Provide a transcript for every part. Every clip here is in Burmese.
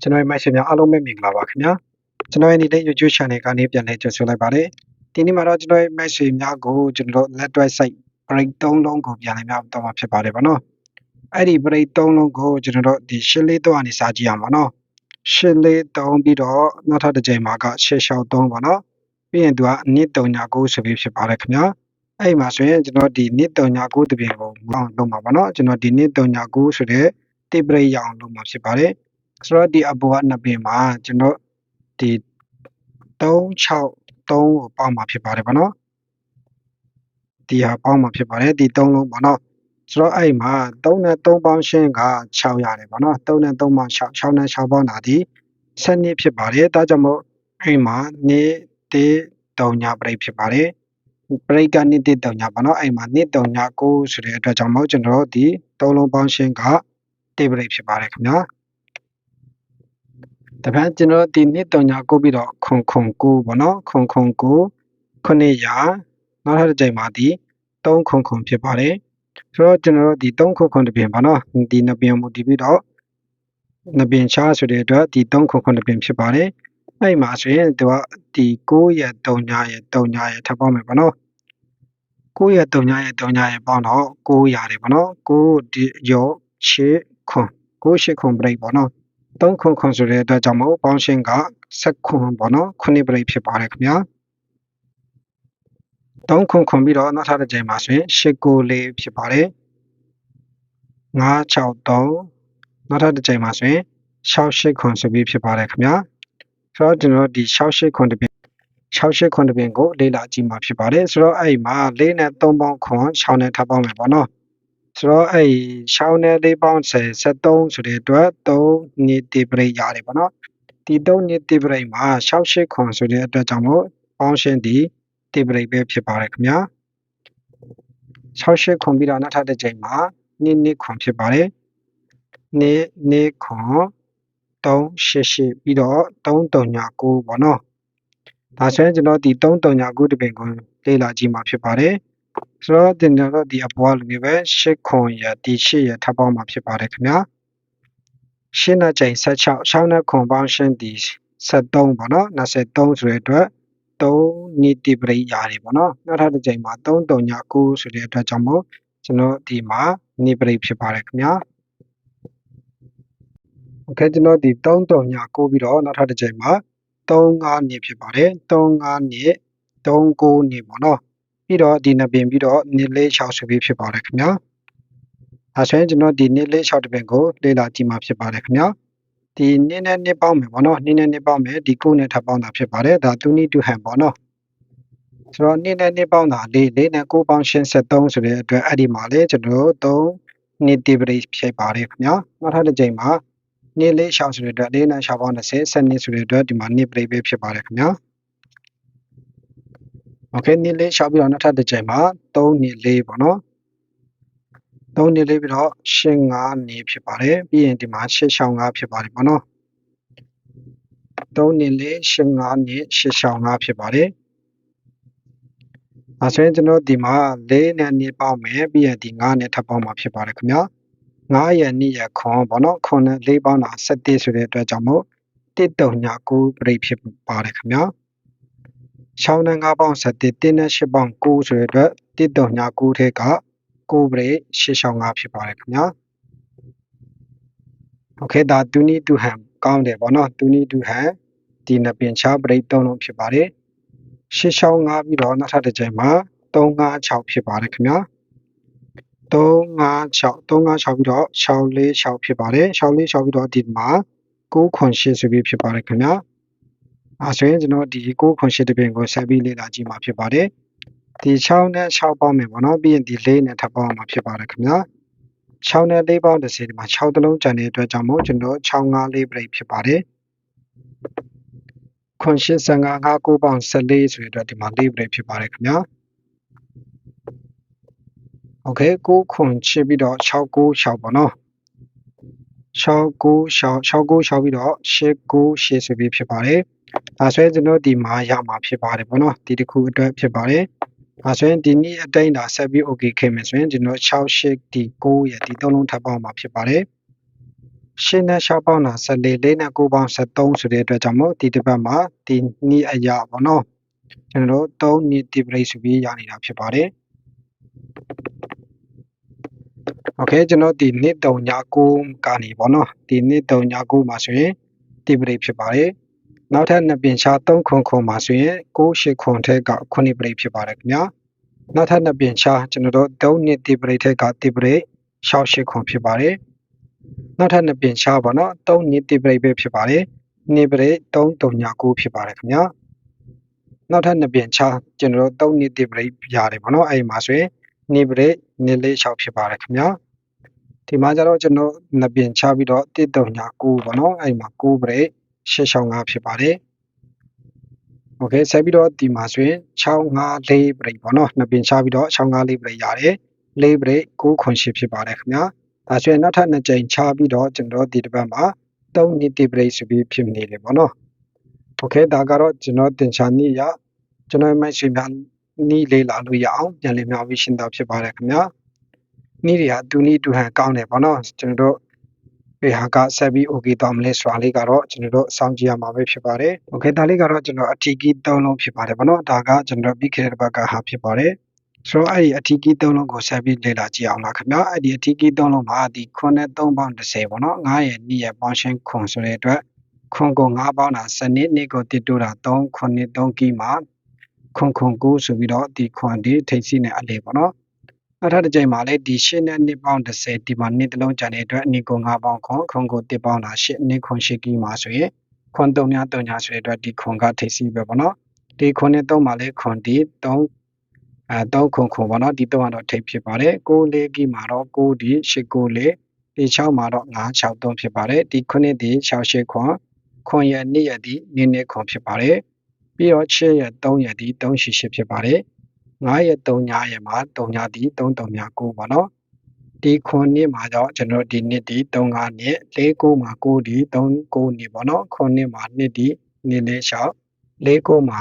ကျွန်တော်ရဲ့မိုက်ရှင်များအားလုံးပဲမင်္ဂလာပါခင်ဗျာကျွန်တော်ရဲ့နေတဲ့ YouTube channel ကနေပြန်လည်ကြိုဆိုလိုက်ပါတယ်ဒီနေ့မှာတော့ကျွန်တော်ရဲ့မိုက်ရှင်များကိုကျွန်တော်လက်တွဲ site break 3လုံးကိုပြန်လည်များတော့မှာဖြစ်ပါတယ်ဗောနော်အဲ့ဒီ break 3လုံးကိုကျွန်တော်တို့ဒီရှင်းလေးတော့အနေစာကြည့်အောင်ဗောနော်ရှင်းလေး3ပြီးတော့နောက်ထပ်တစ်ကြိမ်မှာကရှင်းလျှောက်3ဗောနော်ပြီးရင်သူကနစ်တုံညာကိုဆိုပြီးဖြစ်ပါတယ်ခင်ဗျာအဲ့မှာဆိုရင်ကျွန်တော်ဒီနစ်တုံညာကိုတပြင်ကိုမောင်းလုံးမှာဗောနော်ကျွန်တော်ဒီနစ်တုံညာကိုဆိုတဲ့တိပရိတ်ရအောင်လုပ်မှာဖြစ်ပါတယ် ဆိုတော့ဒီအပေါ်ကနှစ်ပင်မှာကျွန်တော်ဒီ363ကိုပေါင်းမှာဖြစ်ပါတယ်ဗောနော်ဒီဟာပေါင်းမှာဖြစ်ပါတယ်ဒီ3လုံးဗောနော်ဆိုတော့အဲ့မှာ3နဲ့3ပေါင်းရှင်းက6ရတယ်ဗောနော်3နဲ့3ပေါင်း6 6နဲ့6ပေါင်းတာဒီ7ဖြစ်ပါတယ်ဒါကြောင့်မို့အဲ့မှာနေတေ3ညပရိတ်ဖြစ်ပါတယ်ပရိတ်ကနေတေ3ညဗောနော်အဲ့မှာနေ3ည9ဆိုတဲ့အတွက်ကြောင့်မို့ကျွန်တော်ဒီ3လုံးပေါင်းရှင်းကတေပရိတ်ဖြစ်ပါတယ်ခင်ဗျာ တပန်းကျွန်တော်ဒီနှစ်တုံညာကိုပြီးတော့ခွန်ခွန်ကိုပေါ့နော်ခွန်ခွန်ကိုခုနှစ်ရာနောက်ထပ်တစ်ကြိမ်မှာဒီ3ခွန်ခွန်ဖြစ်ပါတယ်ဆိုတော့ကျွန်တော်တို့ဒီ3ခွန်ခွန်တစ်ပြင်ပါနော်ဒီနှစ်ပြင်မူတည်ပြီးတော့နှစ်ပြင်ချားဆိုတဲ့အတွက်ဒီ3ခွန်ခွန်တစ်ပြင်ဖြစ်ပါတယ်အဲ့မှာဆိုရင်သူကဒီ9ရက်3ညရက်3ညရက်ထပ်ပေါင်းမယ်ပေါ့နော်9ရက်3ညရက်3ညရက်ပေါင်းတော့9ရတယ်ပေါ့နော်9ဒီရော6ခွန်9 8ခွန် break ပေါ့နော် 3ခွန်ခွန်ဆိုတဲ့အတွက်ကြောင့်မို့ပေါင်းရှင်းက7ခွန်ပေါ့နော်9 break ဖြစ်ပါတယ်ခင်ဗျာ3ခွန်ခွန်ပြီးတော့နောက်ထပ်တစ်ကြိမ်မှာဆိုရင်8ကိုလေးဖြစ်ပါတယ်9 6 3နောက်ထပ်တစ်ကြိမ်မှာဆိုရင်6 8ခွန်ဆိုပြီးဖြစ်ပါတယ်ခင်ဗျာဆိုတော့ကျွန်တော်ဒီ6 8ခွန်တစ်ပြင်6 8ခွန်တစ်ပြင်ကိုလေ့လာကြည့်မှာဖြစ်ပါတယ်ဆိုတော့အဲ့မှာ4နဲ့3ပေါင်းခွန်6နဲ့ထပ်ပေါင်းမယ်ပေါ့နော် ဆိုတော့အဲ့6နဲ့4ပေါင်း10 73ဆိုတဲ့အတွက်3နှစ်တိပရိတ်ရတယ်ပေါ့နော်ဒီ3နှစ်တိပရိတ်မှာ6 8ခွန်ဆိုတဲ့အတွက်ကြောင့်မို့ပေါင်းရှင်းဒီတိပရိတ်ပဲဖြစ်ပါတယ်ခင်ဗျာ6 8ခွန်ပြီးတော့နောက်ထပ်တစ်ချိန်မှာနှစ်နှစ်ခွန်ဖြစ်ပါတယ်နှစ်နှစ်ခွန်3 8 8ပြီးတော့3 3ည9ပေါ့နော်ဒါဆိုရင်ကျွန်တော်ဒီ3 3ည9တပင်ကိုလေ့လာကြည့်မှာဖြစ်ပါတယ် ဆိုတော့တင်တော့ဒီအပေါ်လိုမျိုးပဲ8ခွန်ရဒီ8ရထပ်ပေါင်းမှာဖြစ်ပါတယ်ခင်ဗျာရှင်းတဲ့ချိန်16 6နဲ့ခွန်ပေါင်းရှင်းဒီ73ပေါ့နော်23ဆိုတဲ့အတွက်3နိတိပရိရတယ်ပေါ့နော်နောက်ထပ်တစ်ချိန်မှာ3 3ည9ဆိုတဲ့အတွက်ကြောင့်မို့ကျွန်တော်ဒီမှာနိပရိဖြစ်ပါတယ်ခင်ဗျာโอเคကျွန်တော်ဒီ3 3ည9ပြီးတော့နောက်ထပ်တစ်ချိန်မှာ3 5နိဖြစ်ပါတယ်3 5နိ3 9နိပေါ့နော် ပြီးတော့ဒီနှစ်ပင်ပြီးတော့နှစ်လေး6ဆိုပြီးဖြစ်ပါတယ်ခင်ဗျာအဲဆိုရင်ကျွန်တော်ဒီနှစ်လေး6တပင်ကိုလေ့လာကြည့်မှာဖြစ်ပါတယ်ခင်ဗျာဒီနှစ်နဲ့နှစ်ပေါင်းမယ်ပေါ့နော်နှစ်နဲ့နှစ်ပေါင်းမယ်ဒီ9နဲ့ထပ်ပေါင်းတာဖြစ်ပါတယ်ဒါ2 need to hand ပေါ့နော်ဆိုတော့နှစ်နဲ့နှစ်ပေါင်းတာ၄၄နဲ့9ပေါင်းရှင်း73ဆိုတဲ့အတွက်အဲ့ဒီမှာလေကျွန်တော်တို့3 need debate ဖြစ်ပါတယ်ခင်ဗျာနောက်ထပ်တစ်ချိန်မှာနှစ်လေးရှောင်းဆိုတဲ့အတွက်၄နဲ့ရှောင်းပေါင်း30 7နှစ်ဆိုတဲ့အတွက်ဒီမှာ need break ပဲဖြစ်ပါတယ်ခင်ဗျာ okay နှစ်လေးရှောက်ပြီးတော့နောက်ထပ်တစ်ချိန်မှာ3နှစ်လေးပေါ့နော်3နှစ်လေးပြီးတော့ရှင်း9နေဖြစ်ပါတယ်ပြီးရင်ဒီမှာရှင်းရှောင်း9ဖြစ်ပါတယ်ပေါ့နော်3နှစ်လေးရှင်း9နေရှင်းရှောင်း9ဖြစ်ပါတယ်အဲဆိုရင်ကျွန်တော်ဒီမှာ၄နဲ့နေပေါက်မယ်ပြီးရင်ဒီ9နဲ့ထပ်ပေါက်မှာဖြစ်ပါတယ်ခင်ဗျာ9ရက်နေ့ရခွန်ပေါ့နော်ခွန်နဲ့၄ပေါက်တာ7ဆိုတဲ့အတွက်ကြောင့်မို့1.9ပြိဖြစ်ပါတယ်ခင်ဗျာ 6နဲ့5ပေါင်း7 1နဲ့8ပေါင်း9ဆိုတဲ့အတွက်1တုံညာ9ထဲက9ပြိ865ဖြစ်ပါတယ်ခင်ဗျာโอเคဒါ2နီး2ဟန်ကောင်းတယ်ပေါ့နော်2နီး2ဟန်ဒီနှစ်ပင်ချပြိ3လုံးဖြစ်ပါတယ်665ပြီးတော့နောက်ထပ်တစ်ချိန်မှာ356ဖြစ်ပါတယ်ခင်ဗျာ356 356ပြီးတော့646ဖြစ်ပါတယ်646ပြီးတော့ဒီမှာ9ခွန်8ဆိုပြီးဖြစ်ပါတယ်ခင်ဗျာ အဲဆိုရင်ကျွန်တော်ဒီ9ခွန်8တပင်ကိုဆက်ပြီးလေ့လာကြည့်မှာဖြစ်ပါတယ်ဒီ6နဲ့6ပေါင်းမယ်ပေါ့နော်ပြီးရင်ဒီ4နဲ့ထပ်ပေါင်းမှာဖြစ်ပါတယ်ခင်ဗျာ6နဲ့4ပေါင်း30ဒီမှာ6တလုံးကျန်တဲ့အတွက်ကြောင့်မို့ကျွန်တော်6 5 4 break ဖြစ်ပါတယ်ခွန်85 5 9ပေါင်14ဆိုတဲ့အတွက်ဒီမှာ4 break ဖြစ်ပါတယ်ခင်ဗျာโอเค9ခွန်ချပြီးတော့696ပေါ့နော်696 696ပြီးတော့898ဆိုပြီးဖြစ်ပါတယ် ဒါဆိုရင်ကျွန်တော်ဒီမှာရမှာဖြစ်ပါတယ်ပေါ့နော်ဒီတစ်ခုအတွက်ဖြစ်ပါတယ်ဒါဆိုရင်ဒီနေ့အတိုင်းဒါဆက်ပြီး okay ခဲ့မယ်ဆိုရင်ကျွန်တော်68ဒီ9ရဲ့ဒီသုံးလုံးထပ်ပေါင်းမှာဖြစ်ပါတယ် ရှင်းနဲ့ရှောက်ပေါင်းတာ14လေးနဲ့9ပေါင်း73ဆိုတဲ့အတွက်ကြောင့်မို့ဒီတစ်ပတ်မှာဒီနီးအရာပေါ့နော်ကျွန်တော်တို့3နီးတိပရိတ်ဆိုပြီးရနေတာဖြစ်ပါတယ်โอเคကျွန်တော်ဒီနှစ်တုံညာ9ကနေပေါ့နော်ဒီနှစ်တုံညာ9မှာဆိုရင်တိပရိတ်ဖြစ်ပါတယ် နောက်ထပ်နှစ်ပင်ရှာ3ခွန်ခွန်မှာဆိုရင်6 8ခွန်ထက်က9ပရိတ်ဖြစ်ပါတယ်ခင်ဗျာနောက်ထပ်နှစ်ပင်ရှာကျွန်တော်တို့3နှစ်တိပရိတ်ထက်ကတိပရိတ်6 8ခွန်ဖြစ်ပါတယ်နောက်ထပ်နှစ်ပင်ရှာပေါ့နော်3နှစ်တိပရိတ်ပဲဖြစ်ပါတယ်နှစ်ပရိတ်3တုံညာ9ဖြစ်ပါတယ်ခင်ဗျာနောက်ထပ်နှစ်ပင်ရှာကျွန်တော်တို့3နှစ်တိပရိတ်ရတယ်ပေါ့နော်အဲ့ဒီမှာဆိုရင်နှစ်ပရိတ်နှစ်လေး6ဖြစ်ပါတယ်ခင်ဗျာဒီမှာကျတော့ကျွန်တော်နှစ်ပင်ချပြီးတော့1တုံညာ9ပေါ့နော်အဲ့ဒီမှာ9ပရိတ် 665ဖြစ်ပါတယ်။ Okay ဆက်ပြီးတော့ဒီမှာဆိုရင်654 break ပေါ့နော်နှစ်ပင်ချပြီးတော့654 break ရတယ်4 break 908ဖြစ်ပါတယ်ခင်ဗျာဒါဆိုရင်နောက်ထပ်နှစ်ကြိမ်ချပြီးတော့ကျွန်တော်ဒီတစ်ပတ်မှာ3နှစ်တိ break ဆိုပြီးဖြစ်နေတယ်ပေါ့နော် Okay ဒါကတော့ကျွန်တော်တင်ချာနည်းရကျွန်တော်မိုက်ရှင်များနီးလေးလာလို့ရအောင်ပြန်လည်မျှဝေရှင်းတာဖြစ်ပါတယ်ခင်ဗျာနီးတွေဟာတူနီးတူဟန်ကောင်းတယ်ပေါ့နော်ကျွန်တော်တို့ ဘယ်ဟာကဆက်ပြီး okay သွားမလဲဆိုတာလေးကတော့ကျွန်တော်တို့စောင့်ကြည့်ရမှာပဲဖြစ်ပါတယ်။ okay ဒါလေးကတော့ကျွန်တော်အထီးကြီး၃လုံးဖြစ်ပါတယ်ဗောနော်။ဒါကကျွန်တော်ပြီးခဲ့တဲ့ဘက်ကဟာဖြစ်ပါတယ်။ဆိုတော့အဲ့ဒီအထီးကြီး၃လုံးကိုဆက်ပြီးလေ့လာကြည့်အောင်လားခင်ဗျာ။အဲ့ဒီအထီးကြီး၃လုံးမှာဒီခွန်းနဲ့၃ပေါင်း30ဗောနော်။9ရဲ့2ရဲ့ပေါင်းရှင်းခွန်ဆိုတဲ့အတွက်ခွန်ကို9ပေါင်းတာစနစ်နှစ်ကိုတစ်တိုးတာ3ခွန်နှစ်3ကီမှာခွန်ခွန်9ဆိုပြီးတော့ဒီခွန်ဒီထိတ်စီနဲ့အလေဗောနော်။ နောက်ထပ်တစ်ကြိမ်မှာလည်းဒီ၈နဲ့2ပေါင်း30ဒီမှာ2တလုံးကျန်တဲ့အတွက်2ကို5ပေါင်းခွန်ခွန်ကို1ပေါင်းတာ8 2ခွန်8ကီမှာဆိုရင်ခွန်3များ3ညာဆိုတဲ့အတွက်ဒီခွန်ကထိပ်စီးပဲပေါ့နော်ဒီခွန်နဲ့3မှာလည်းခွန်ဒီ3အဲ3ခွန်ခွန်ပေါ့နော်ဒီ3ကတော့ထိပ်ဖြစ်ပါတယ်6 4ကီမှာတော့6ဒီ8 9 4ဒီ6မှာတော့9 6 3ဖြစ်ပါတယ်ဒီခုနှစ်ဒီ6 8ခွန်ခွန်ရဲ့2ရဲ့ဒီနည်းနည်းခွန်ဖြစ်ပါတယ်ပြီးတော့6ရဲ့3ရဲ့ဒီ3 8 8ဖြစ်ပါတယ် 9ရက်3ညရက်မှာ3ညဒီ3 3ည9ပါနော်ဒီခွန်နှစ်မှာတော့ကျွန်တော်ဒီနှစ်ဒီ3 5နှစ်4 9မှာ9ဒီ3 9နှစ်ပေါ့နော်ခွန်နှစ်မှာနှစ်ဒီနှစ်လေးလျှောက်4 9မှာ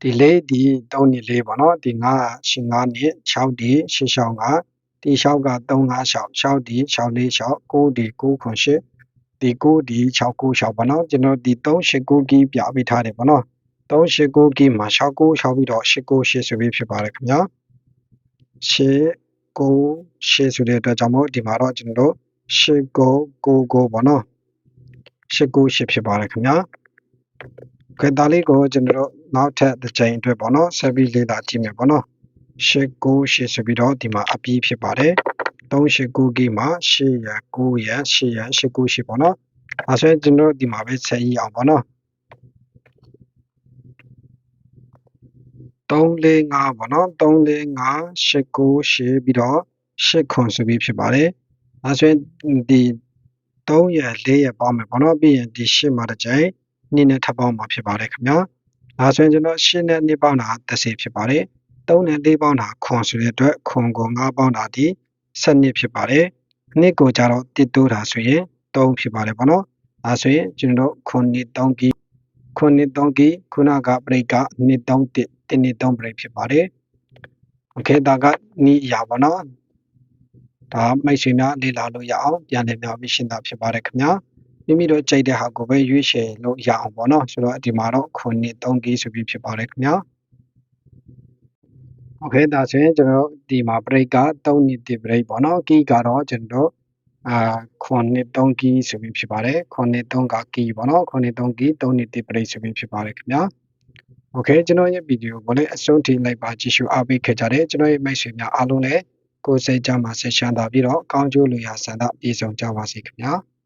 ဒီလေးဒီ3နှစ်လေးပေါ့နော်ဒီ9ရှင်9နှစ်6ဒီ8လျှောက်9ဒီလျှောက်က3 5လျှောက်6ဒီ6 4လျှောက်9ဒီ9ခွန်8ဒီ9ဒီ6 9လျှောက်ပေါ့နော်ကျွန်တော်ဒီ3 8 9ကီးပြပေးထားတယ်ပေါ့နော် 389ကီမှာ69 6ပြီးတော့898ဆိုပြီးဖြစ်ပါတယ်ခင်ဗျာ898ဆိုတဲ့အတွက်ကြောင့်မို့ဒီမှာတော့ကျွန်တော်တို့8999ပေါ့နော်898ဖြစ်ပါတယ်ခင်ဗျာခေတ္တလေးကိုကျွန်တော်တို့နောက်ထပ်တစ်ချိန်အတွက်ပေါ့နော်ဆက်ပြီးလေ့လာကြည့်မယ်ပေါ့နော်898ဆိုပြီးတော့ဒီမှာအပြီးဖြစ်ပါတယ်389ကီမှာ8ရ9ရ8ရ898ပေါ့နော်အဲဆိုရင်ကျွန်တော်တို့ဒီမှာပဲဆက်ရအောင်ပေါ့နော် 345ပေါ့နော်345 898ပြီးတော့8ခွန်ဆိုပြီးဖြစ်ပါတယ်အဲဆိုရင်ဒီ3ရ4ရပေါင်းမယ်ပေါ့နော်ပြီးရင်ဒီ8မှာတစ်ကြိမ်2နဲ့ထပ်ပေါင်းမှာဖြစ်ပါတယ်ခင်ဗျာအဲဆိုရင်ကျွန်တော်8နဲ့2ပေါင်းတာ30ဖြစ်ပါတယ်3နဲ့4ပေါင်းတာခွန်ဆိုတဲ့အတွက်ခွန်ကို5ပေါင်းတာဒီ7ဖြစ်ပါတယ်နှစ်ကိုကြတော့တစ်တိုးတာဆိုရင်3ဖြစ်ပါတယ်ပေါ့နော်အဲဆိုရင်ကျွန်တော်ခွန်နှစ်3ကီခွန်နှစ်3ကီခုနကပရိတ်ကနှစ်3 တစ်တင်းနေ3 break ဖြစ်ပါတယ်။ Okay ဒါကနီးအရာပေါ့နော်။ဒါမိတ်ဆွေများလေ့လာလို့ရအောင်ပြန်လည်ပြောပြီးရှင်းတာဖြစ်ပါတယ်ခင်ဗျာ။မိမိတို့ကြိုက်တဲ့ဟာကိုပဲရွေးချယ်လို့ရအောင်ပေါ့နော်။ဆိုတော့ဒီမှာတော့ခုနှစ်3ကီးဆိုပြီးဖြစ်ပါတယ်ခင်ဗျာ။ Okay ဒါဆိုရင်ကျွန်တော်ဒီမှာ break က3နှစ်တိ break ပေါ့နော်။ကီးကတော့ကျွန်တော်အာခွန်နှစ်3ကီးဆိုပြီးဖြစ်ပါတယ်ခွန်နှစ်3ကကီးပေါ့နော်ခွန်နှစ်3ကီး3နှစ်တိ break ဆိုပြီးဖြစ်ပါတယ်ခင်ဗျာ။ โอเคကျွန်တော်ရဲ့ဗီဒီယိုကိုလည်းအဆုံးထိလိုက်ပါကြည့်ရှုအားပေးခဲ့ကြတဲ့ကျွန်တော်ရဲ့မိတ်ဆွေများအားလုံးလည်းကိုယ်စိတ်ကြမှာဆက်ရှမ်းသာပြီးတော့ကောင်းကျိုးလူရဆန္ဒပြည့်စုံကြပါစေခင်ဗျာ။